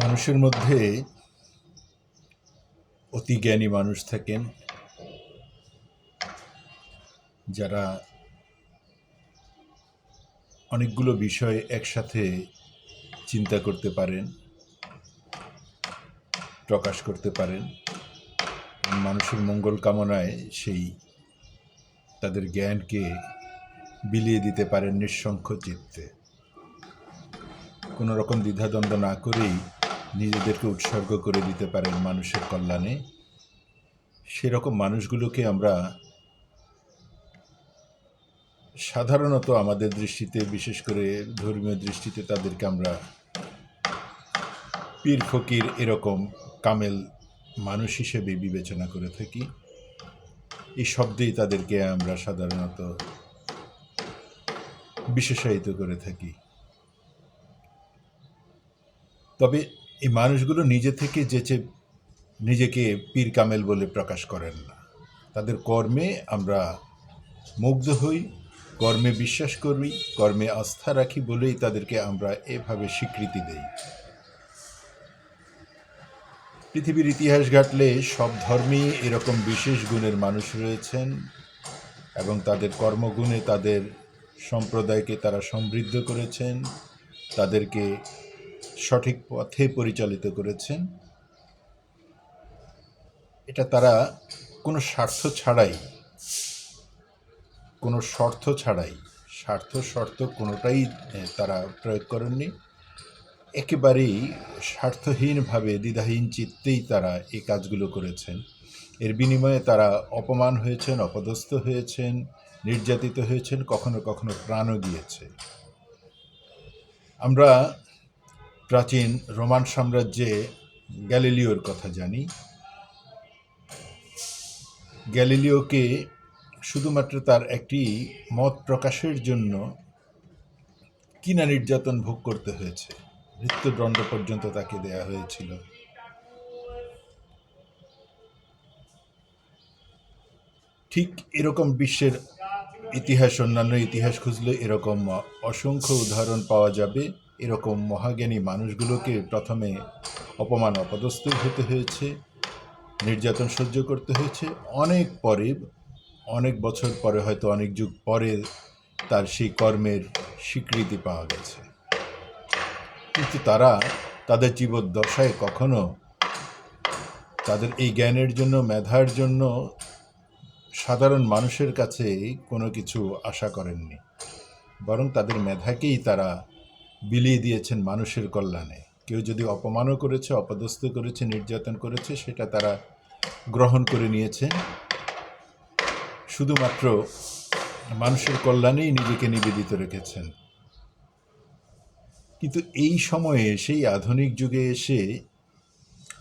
মানুষের মধ্যে অতি জ্ঞানী মানুষ থাকেন যারা অনেকগুলো বিষয় একসাথে চিন্তা করতে পারেন, প্রকাশ করতে পারেন। মানুষের মঙ্গল কামনায় সেই তাদের জ্ঞানকে বিলিয়ে দিতে পারেন নিঃসংখ্য চিত্তে। কোনো রকম দ্বিধাদ্বন্দ্ব না করেই নিজেদেরকে উৎসর্গ করে দিতে পারেন মানুষের কল্যাণে। সেরকম মানুষগুলোকে আমরা সাধারণত আমাদের দৃষ্টিতে, বিশেষ করে ধর্মীয় দৃষ্টিতে তাদেরকে আমরা পীর ফকির এরকম কামেল মানুষ হিসেবে বিবেচনা করে থাকি। এই শব্দেই তাদেরকে আমরা সাধারণত বিশেষায়িত করে থাকি। তবে এই মানুষগুলো নিজে থেকে যেচে নিজেকে পীর কামেল বলে প্রকাশ করেন না। তাদের কর্মে আমরা মুগ্ধ হই, কর্মে বিশ্বাস করি, কর্মে আস্থা রাখি বলেই তাদেরকে আমরা এভাবে স্বীকৃতি দেই। পৃথিবীর ইতিহাস ঘাটলে সব ধর্মেই এরকম বিশেষ গুণের মানুষ রয়েছেন এবং তাদের কর্মগুণে তাদের সম্প্রদায়কে তারা সমৃদ্ধ করেছেন। তাদেরকে সঠিক পথে পরিচালিত করেছেন। এটা তারা কোনো স্বার্থ ছাড়াই, কোনো শর্ত ছাড়াই, স্বার্থ শর্ত কোনোটাই তারা প্রয়োগ করেননি। একেবারেই স্বার্থহীনভাবে, দ্বিধাহীন চিত্তেই তারা এই কাজগুলো করেছেন। এর বিনিময়ে তারা অপমান হয়েছেন, অপদস্থ হয়েছেন, নির্যাতিত হয়েছেন, কখনো কখনো প্রাণও গিয়েছে। আমরা প্রাচীন রোমান সাম্রাজ্যে গ্যালিলিওর কথা জানি। গ্যালিলিওকে শুধুমাত্র তার একটি মত প্রকাশের জন্য কিনা নির্যাতন ভোগ করতে হয়েছে। মৃত্যুদণ্ড পর্যন্ত তাকে দেয়া হয়েছিল। ঠিক এরকম বিশ্বের ইতিহাস, অন্যান্য ইতিহাস খুঁজলে এরকম অসংখ্য উদাহরণ পাওয়া যাবে। এরকম মহাজ্ঞানী মানুষগুলোকে প্রথমে অপমান অপদস্থ হতে হয়েছে, নির্যাতন সহ্য করতে হয়েছে। অনেক পরে, অনেক বছর পরে, হয়তো অনেক যুগ পরে তার সেই কর্মের স্বীকৃতি পাওয়া গেছে। কিন্তু তারা তাদের জীবদ্দশায় কখনো তাদের এই জ্ঞানের জন্য, মেধার জন্য সাধারণ মানুষের কাছে কোনো কিছু আশা করেননি। বরং তাদের মেধাকেই তারা বিলিয়ে দিয়েছেন মানুষের কল্যাণে। কেউ যদি অপমানও করেছে, অপদস্থ করেছে, নির্যাতন করেছে, সেটা তারা গ্রহণ করে নিয়েছেন। শুধুমাত্র মানুষের কল্যাণেই নিজেকে নিবেদিত রেখেছেন। কিন্তু এই সময়ে, সেই আধুনিক যুগে এসে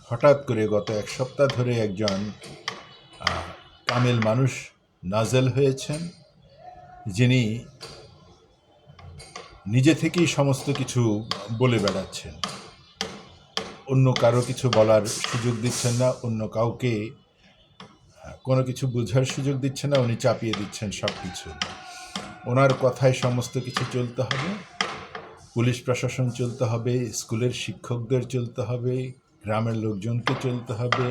হঠাৎ করে গত এক সপ্তাহ ধরে একজন কামেল মানুষ নাজেল হয়েছেন, যিনি নিজে থেকেই সমস্ত কিছু বলে বেড়াচ্ছেন। অন্য কারও কিছু বলার সুযোগ দিচ্ছেন না, অন্য কাউকে কোনো কিছু বোঝার সুযোগ দিচ্ছেন না, উনি চাপিয়ে দিচ্ছেন সব কিছু ওনার কথায় সমস্ত কিছু চলতে হবে, পুলিশ প্রশাসন চলতে হবে, স্কুলের শিক্ষকদের চলতে হবে, গ্রামের লোকজনকে চলতে হবে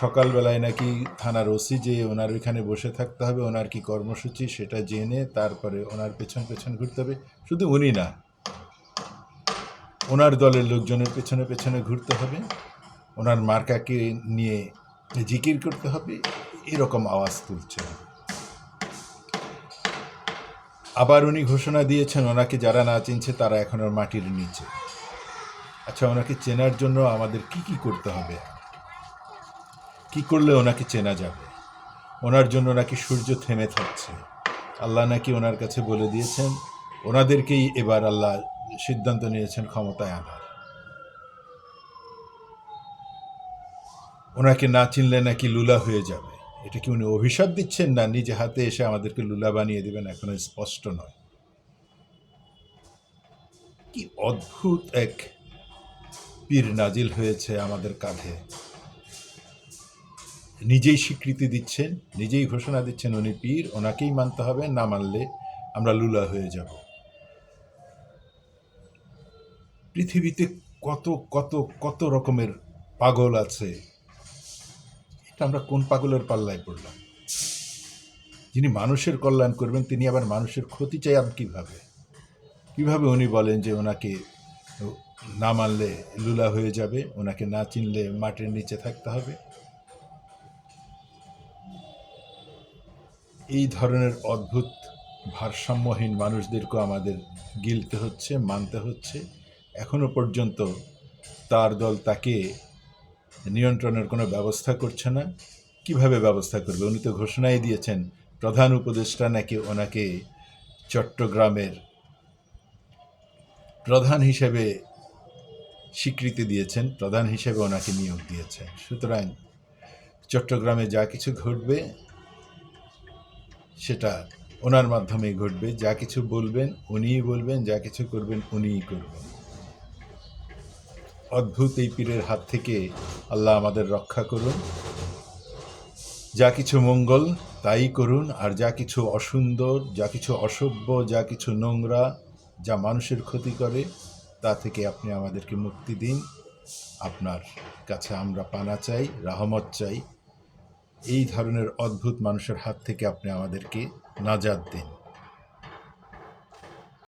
সকালবেলায় নাকি থানার ওসি যে ওনার ওইখানে বসে থাকতে হবে, ওনার কি কর্মসূচি সেটা জেনে তারপরে ওনার পেছন পেছন ঘুরতে হবে। শুধু উনি না, ওনার দলের লোকজনের পেছনে পেছনে ঘুরতে হবে, ওনার মার্কাকে নিয়ে জিকির করতে হবে, এরকম আওয়াজ তুলছে। আবার উনি ঘোষণা দিয়েছেন, ওনাকে যারা না চিনছে তারা এখন আর মাটির নিচে। আচ্ছা ওনাকে চেনার জন্য আমাদের কি কি করতে হবে? কি করলে ওনাকে চেনা যাবে? ওনার জন্য নাকি সূর্য থেমে থাকছে। আল্লাহ নাকি ওনার কাছে বলে দিয়েছেন, ওনাদেরকেই এবার আল্লাহ সিদ্ধান্ত নিয়েছেন ক্ষমতায় আনার। ওনাকে না চিনলে নাকি লুলা হয়ে যাবে। এটা কি উনি অভিশাপ দিচ্ছেন না নিজে হাতে এসে আমাদেরকে লুলা বানিয়ে দেবেন? এখনও স্পষ্ট নয়। কি অদ্ভুত এক পীর নাজিল হয়েছে আমাদের কাঁধে। নিজেই স্বীকৃতি দিচ্ছেন, নিজেই ঘোষণা দিচ্ছেন উনি পীর, ওনাকেই মানতে হবে, না মানলে আমরা লুলা হয়ে যাব। পৃথিবীতে কত কত কত রকমের পাগল আছে। এটা আমরা কোন পাগলের পাল্লায় পড়লাম? যিনি মানুষের কল্যাণ করবেন, তিনি আবার মানুষের ক্ষতি চান কীভাবে? কীভাবে উনি বলেন যে ওনাকে না মানলে লুলা হয়ে যাবে, ওনাকে না চিনলে মাটির নিচে থাকতে হবে? এই ধরনের অদ্ভুত ভারসাম্যহীন মানুষদেরকেও আমাদের গিলতে হচ্ছে, মানতে হচ্ছে। এখনও পর্যন্ত তার দল তাকে নিয়ন্ত্রণের কোনো ব্যবস্থা করছে না। কীভাবে ব্যবস্থা করবে? উনি তো ঘোষণাই দিয়েছেন, প্রধান উপদেষ্টা নাকি ওনাকে চট্টগ্রামের প্রধান হিসেবে স্বীকৃতি দিয়েছেন, প্রধান হিসেবে ওনাকে নিয়োগ দিয়েছেন। সুতরাং চট্টগ্রামে যা কিছু ঘটবে সেটা ওনার মাধ্যমেই ঘটবে। যা কিছু বলবেন, উনিই বলবেন, যা কিছু করবেন, উনিই করবেন। অদ্ভুত এই পীরের হাত থেকে আল্লাহ আমাদের রক্ষা করুন। যা কিছু মঙ্গল, তাই করুন, আর যা কিছু অসুন্দর, যা কিছু অসভ্য, যা কিছু নোংরা, যা মানুষের ক্ষতি করে, তা থেকে আপনি আমাদেরকে মুক্তি দিন। আপনার কাছে আমরা পানা চাই, রাহমত চাই। এই ধরনের অদ্ভুত মানুষের হাত থেকে আপনি আমাদেরকে নাজাদ দিন।